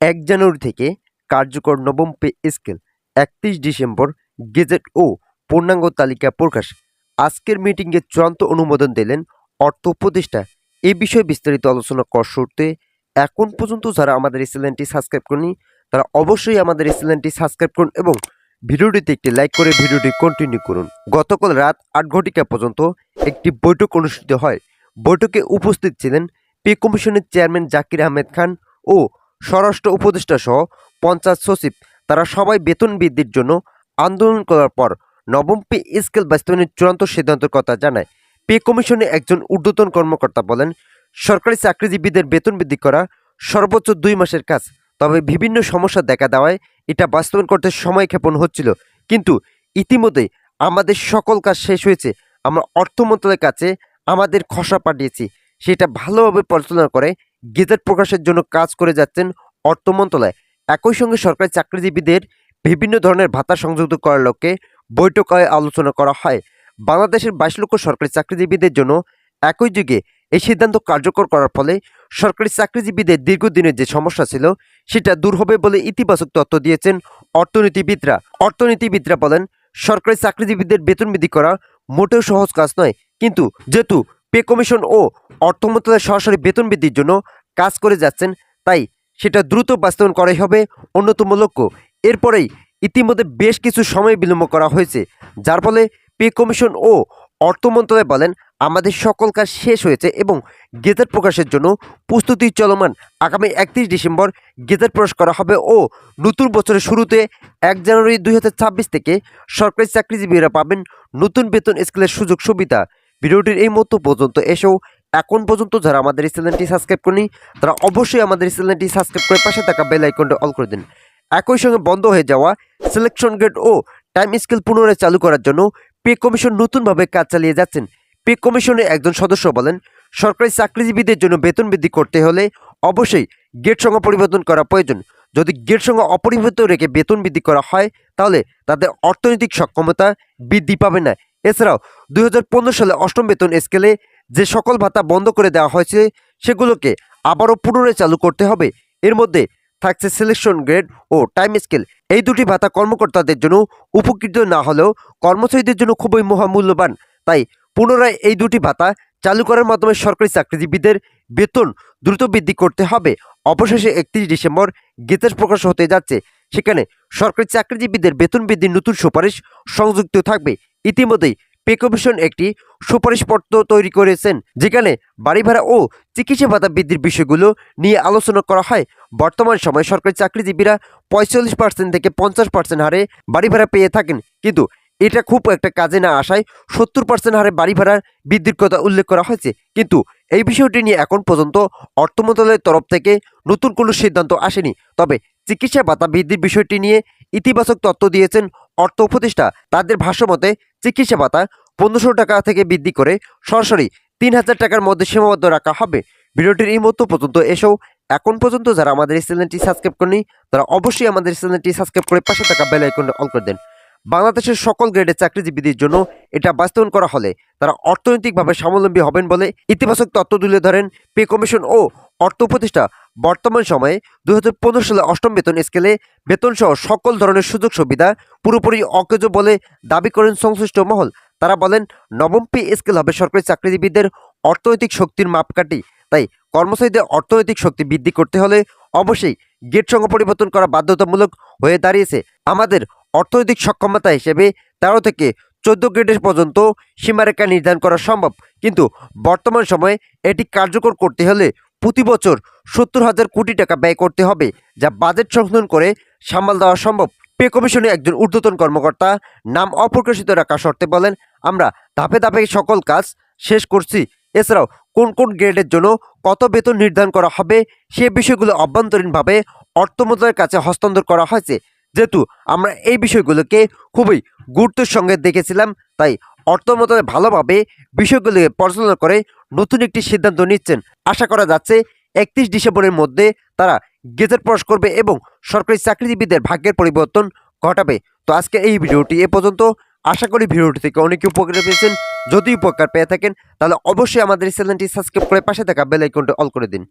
এক জানুয়ারি থেকে কার্যকর নবম পে স্কেল, একত্রিশ ডিসেম্বর, গেজেট ও পূর্ণাঙ্গ তালিকা প্রকাশ। আজকের মিটিংয়ে চূড়ান্ত অনুমোদন দিলেন অর্থ উপদেষ্টা। এই বিষয়ে বিস্তারিত আলোচনা করার শুরুতে এখন পর্যন্ত যারা আমাদের এই চ্যানেলটি সাবস্ক্রাইব করেনি, তারা অবশ্যই আমাদের এই চ্যানেলটি সাবস্ক্রাইব করুন এবং ভিডিওটিতে একটি লাইক করে ভিডিওটি কন্টিনিউ করুন। গতকাল রাত আট ঘটিকা পর্যন্ত একটি বৈঠক অনুষ্ঠিত হয়। বৈঠকে উপস্থিত ছিলেন পে কমিশনের চেয়ারম্যান জাকির আহমেদ খান ও স্বরাষ্ট্র উপদেষ্টা সহ পঞ্চায়েত সচিব। তারা সবাই বেতন বৃদ্ধির জন্য আন্দোলন করার পর নবম পে স্কেল বাস্তবায়নের চূড়ান্ত সিদ্ধান্তের কথা জানায়। পে কমিশনে একজন ঊর্ধ্বতন কর্মকর্তা বলেন, সরকারি চাকরিজীবীদের বেতন বৃদ্ধি করা সর্বোচ্চ দুই মাসের কাজ, তবে বিভিন্ন সমস্যা দেখা দেওয়ায় এটা বাস্তবায়ন করতে সময় ক্ষেপণ হচ্ছিল। কিন্তু ইতিমধ্যে আমাদের সকল কাজ শেষ হয়েছে, আমরা অর্থ মন্ত্রণালয়ের কাছে আমাদের খসড়া পাঠিয়েছি, সেটা ভালোভাবে পরিচালনা করে গেজেট প্রকাশের জন্য কাজ করে যাচ্ছেন অর্থ মন্ত্রণালয়। একই সঙ্গে সরকারি চাকরিজীবীদের বিভিন্ন ধরনের ভাতা সংযুক্ত করার লক্ষ্যে বৈঠকে আলোচনা করা হয়। বাংলাদেশের বাইশ লক্ষ সরকারি চাকরিজীবীদের জন্য একই যুগে এই সিদ্ধান্ত কার্যকর করার ফলে সরকারি চাকরিজীবীদের দীর্ঘদিনের যে সমস্যা ছিল, সেটা দূর হবে বলে ইতিবাচক তথ্য দিয়েছেন অর্থনীতিবিদরা। অর্থনীতিবিদরা বলেন, সরকারি চাকরিজীবীদের বেতন বৃদ্ধি করা মোটেও সহজ কাজ নয়। কিন্তু যেহেতু পে কমিশন ও অর্থ মন্ত্রণালয় সরাসরি বেতন বৃদ্ধির জন্য কাজ করে যাচ্ছেন, তাই সেটা দ্রুত বাস্তবায়ন করাই হবে অন্যতম লক্ষ্য। এরপরেই ইতিমধ্যে বেশ কিছু সময় বিলম্ব করা হয়েছে, যার ফলে পে কমিশন ও অর্থ মন্ত্রণালয় বলেন, আমাদের সকল কাজ শেষ হয়েছে এবং গেজেট প্রকাশের জন্য প্রস্তুতি চলমান। আগামী একত্রিশ ডিসেম্বর গেজেট প্রকাশ করা হবে ও নতুন বছরের শুরুতে এক জানুয়ারি দুই হাজার ছাব্বিশ থেকে সরকারি চাকরিজীবীরা পাবেন নতুন বেতন স্কেলের সুযোগ সুবিধা ভিডিওটির এই মতো পর্যন্ত এসেও এখন পর্যন্ত যারা আমাদের এই চ্যানেলটি সাবস্ক্রাইব করেনি, তারা অবশ্যই আমাদের এই চ্যানেলটি সাবস্ক্রাইব করে পাশে থাকা বেল আইকনটা অল করে দিন। একই সঙ্গে বন্ধ হয়ে যাওয়া সিলেকশন গ্রেড ও টাইম স্কেল পুনরায় চালু করার জন্য পে কমিশন নতুনভাবে কাজ চালিয়ে যাচ্ছেন। পে কমিশনের একজন সদস্য বলেন, সরকারি চাকরিজীবীদের জন্য বেতন বৃদ্ধি করতে হলে অবশ্যই গেট সংখ্যা পরিবর্তন করা প্রয়োজন। যদি গেট সংখ্যা অপরিবর্তিত রেখে বেতন বৃদ্ধি করা হয়, তাহলে তাদের অর্থনৈতিক সক্ষমতা বৃদ্ধি পাবে না। এছাড়াও দু হাজার পনেরো সালে অষ্টম বেতন স্কেলে যে সকল ভাতা বন্ধ করে দেওয়া হয়েছে, সেগুলোকে আবারও পুনরায় চালু করতে হবে। এর মধ্যে থাকছে সিলেকশন গ্রেড ও টাইম স্কেল এই দুটি ভাতা কর্মকর্তাদের জন্য উপকৃত না হলেও কর্মচারীদের জন্য খুবই মহামূল্যবান। তাই পুনরায় এই দুটি ভাতা চালু করার মাধ্যমে সরকারি চাকরিজীবীদের বেতন দ্রুত বৃদ্ধি করতে হবে। অবশেষে একত্রিশ ডিসেম্বর গেজেট প্রকাশ হতে যাচ্ছে। সেখানে সরকারি চাকরিজীবীদের বেতন বৃদ্ধির নতুন সুপারিশ সংযুক্ত থাকবে। ইতিমধ্যেই পে কমিশন একটি সুপারিশপত্র তৈরি করেছেন, যেখানে বাড়ি ভাড়া ও চিকিৎসা ভাতা বৃদ্ধির বিষয়গুলো নিয়ে আলোচনা করা হয়। বর্তমান সময়ে সরকারি চাকরিজীবীরা পঁয়তাল্লিশ পার্সেন্ট থেকে পঞ্চাশ পার্সেন্ট হারে বাড়ি ভাড়া পেয়ে থাকেন, কিন্তু এটা খুব একটা কাজে না আসায় সত্তর পার্সেন্ট হারে বাড়ি ভাড়ার বৃদ্ধির কথা উল্লেখ করা হয়েছে। কিন্তু এই বিষয়টি নিয়ে এখন পর্যন্ত অর্থ মন্ত্রণালয়ের তরফ থেকে নতুন কোনো সিদ্ধান্ত আসেনি। তবে চিকিৎসা ভাতা বৃদ্ধির বিষয়টি নিয়ে ইতিবাচক তথ্য দিয়েছেন অর্থ উপদেষ্টা তাদের ভাষ্যমতে চিকিৎসা ভাতা পনেরোশো টাকা থেকে বৃদ্ধি করে সরাসরি তিন হাজার টাকার মধ্যে সীমাবদ্ধ রাখা হবে। ভিডিওটির এই মতো পর্যন্ত এসেও এখন পর্যন্ত যারা আমাদের এই চ্যানেলটি সাবস্ক্রাইব করেনি তারা অবশ্যই আমাদের চ্যানেলটি সাবস্ক্রাইব করে পাশে থাকা বেল অন করে দেন। বাংলাদেশের সকল গ্রেডের চাকরিজীবীদের জন্য এটা বাস্তবায়ন করা হলে তারা অর্থনৈতিকভাবে স্বাবলম্বী হবেন বলে ইতিবাচক তত্ত্ব তুলে ধরেন পে কমিশন ও অর্থ উপদেষ্টা। বর্তমান সময়ে দু হাজার পনেরো সালে অষ্টম বেতন স্কেলে বেতন সহ সকল ধরনের সুযোগ সুবিধা পুরোপুরি অকেজ বলে দাবি করেন সংশ্লিষ্ট মহল। তারা বলেন, নবম পে স্কেল হবে সরকারি চাকরিজীবীদের অর্থনৈতিক শক্তির মাপকাঠি। তাই কর্মচারীদের অর্থনৈতিক শক্তি বৃদ্ধি করতে হলে অবশ্যই গেট সংখ্যা পরিবর্তন করা বাধ্যতামূলক হয়ে দাঁড়িয়েছে। আমাদের অর্থনৈতিক সক্ষমতা হিসেবে তেরো থেকে চোদ্দ গ্রেডের পর্যন্ত সীমারেখা নির্ধারণ করা সম্ভব। কিন্তু বর্তমান সময়ে এটি কার্যকর করতে হলে প্রতি বছর সত্তর হাজার কোটি টাকা ব্যয় করতে হবে, যা বাজেট সংশোধন করে সামাল দেওয়া সম্ভব। পে কমিশনে একজন ঊর্ধ্বতন কর্মকর্তা নাম অপ্রকাশিত রাখা শর্তে বলেন, আমরা ধাপে ধাপে সকল কাজ শেষ করছি। এছাড়াও কোন কোন গ্রেডের জন্য কত বেতন নির্ধারণ করা হবে সে বিষয়গুলো অভ্যন্তরীণভাবে অর্থ মন্ত্রণালয়ের কাছে হস্তান্তর করা হয়েছে। যেহেতু আমরা এই বিষয়গুলোকে খুবই গুরুত্বের সঙ্গে দেখেছিলাম, তাই অর্থ মন্ত্রণালয় ভালোভাবে বিষয়গুলিকে পর্যালোচনা করে নতুন একটি সিদ্ধান্ত নিচ্ছেন। আশা করা যাচ্ছে একত্রিশ ডিসেম্বরের মধ্যে তারা গেজেট প্রকাশ করবে এবং সরকারি চাকরিজীবীদের ভাগ্যের পরিবর্তন ঘটাবে। তো আজকে এই ভিডিওটি এ পর্যন্ত। আশা করি ভিডিওটি থেকে অনেকে উপকার পেয়েছেন যদি উপকার পেয়ে থাকেন, তাহলে অবশ্যই আমাদের চ্যানেলটি সাবস্ক্রাইব করে পাশে থাকা বেল আইকনটি অল করে দিন।